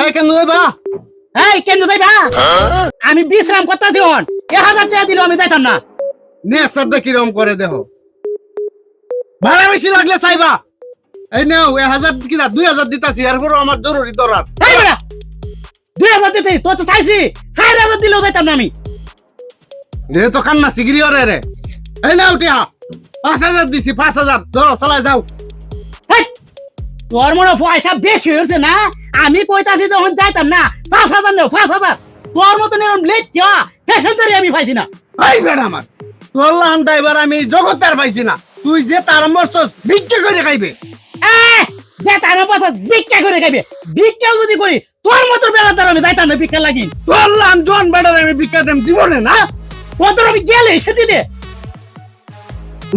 এই কেন যাইবা এই কেন যাইবা আমি বিশ্রাম করতে দিন এক হাজার টাকা দিলে আমি যাইতাম না। নেচারটা কিরম করে দেহ ভাড়া বেশি লাগলে চাইবা। এই নেও এক হাজার কিনা দুই হাজার দিতাছি এরপরও আমার জরুরি দরার। এই বেড়া দুই হাজার দিতে তোর তো চাইছি। চার হাজার দিলেও যাইতাম না আমি। রে তো কান্না সিগিরি রে। এই নাও টিয়া পাঁচ হাজার দিছি পাঁচ হাজার। ধরো চালাই যাও। তোর মনে পয়সা বেশি হয়েছে না? আমি কইতাছি তখন যাইতাম না। পাঁচ হাজার নেও পাঁচ হাজার। তোর মতন এরকম লেট দেওয়া পেশেন্টারি আমি পাইছি না। এই বেড়া আমার তোর লান ড্রাইভার আমি জগৎ পাইছি না। তুই যে তার মরছস ভিক্ষা করে খাইবে। যে তার পাশে ভিক্ষা করে খাইবে। ভিক্ষাও যদি করি তোর মতন বেড়ার দ্বারা আমি যাইতাম না ভিক্ষা লাগি। তোর লান জন বেড়ার আমি ভিক্ষা দেম জীবনে না? তোর আমি গেলে সেটি দে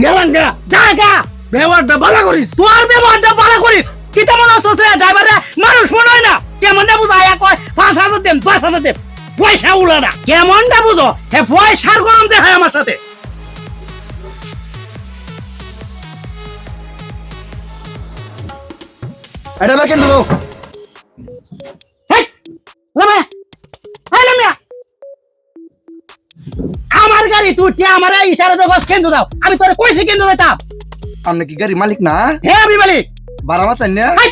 গেলাম গা যা গা। ব্যবহারটা ভালো করিস। তোর ব্যবহারটা ভালো করিস। কি তেমন আসছে ড্রাইভারে? মানুষ মনে হয় না। কেমন না বুঝা? এক কয় পাঁচ হাজার দেন পাঁচ হাজার দেন পয়সা না। কেমন না বুঝো? হে পয়সার গরম দেখায় আমার সাথে। এটা কেন লামা, এই আমার গাড়ি তুই আমার ইশারা গছ কেন্দ্র দাও। আমি তোরে কইছি কেন্দ্র দিতাম আপনি কি গাড়ি মালিক না? হে আমি বলি বারা মাতান না? হেই,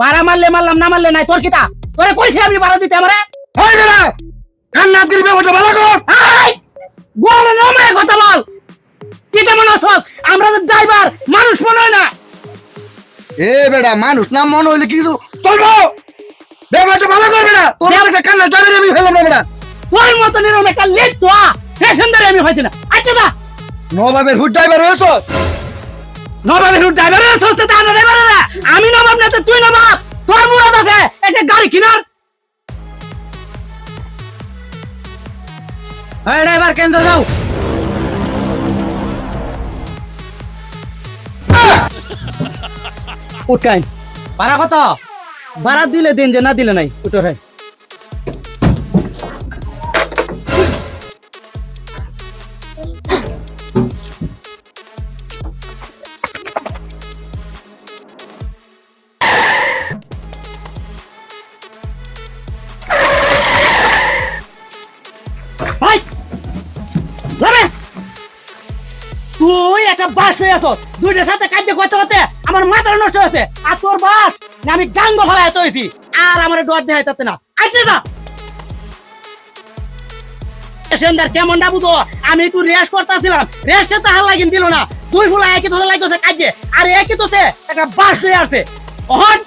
বাড়া মারলে মারলাম না মারলে নাই। তোর কিতা তোরে কইছি আমি বাড়া দিতে আমারে? বেড়া! কান্না আজকের ব্যবহারটা ভালো কর। নামে কথা বল। আছস? আমরা তো ড্রাইভার মানুষ মনে হয় না। এ বেটা মানুষ না মনে হইলে কিছু চলবো? ব্যবহারটা ভালো করবে না তোর একটা কান্না ড্রাইভার আমি ফেলাম না বেড়া। ওই মতন এরকম একটা লেট তো পেশেন্টারে আমি হইতে না। আচ্ছা নবাবের হুড ড্রাইভার হয়েছো? নবাবের রুট ড্রাইভার সস্তে তা না ড্রাইভার না আমি নবাব না তো তুই নবাব। তোর মুরাদ আছে একটা গাড়ি কিনার। এই ড্রাইভার কেন্দ্র যাও উঠকাই ভাড়া কত? ভাড়া দিলে দিন যে না দিলে নাই উঠো ভাই তুই একটা বাস হয়ে আছো দুইটার সাথে কাজে করতে করতে আমার মাথা নষ্ট হয়েছে। আর তোর বাস, না, আমি গাঙ্গ ফেলায় তো হয়েছি। আর আমার ডর দেখাই তাতে না। আচ্ছা যা। পেশেন্টার কেমন না বুঝো আমি একটু রেস্ট করতেছিলাম। রেস্টে তো হাল লাগিন দিল না। দুই ফুলা একই ধরে লাগতেছে কাজে। আর একই তোছে একটা বাস হয়ে আছে। অহন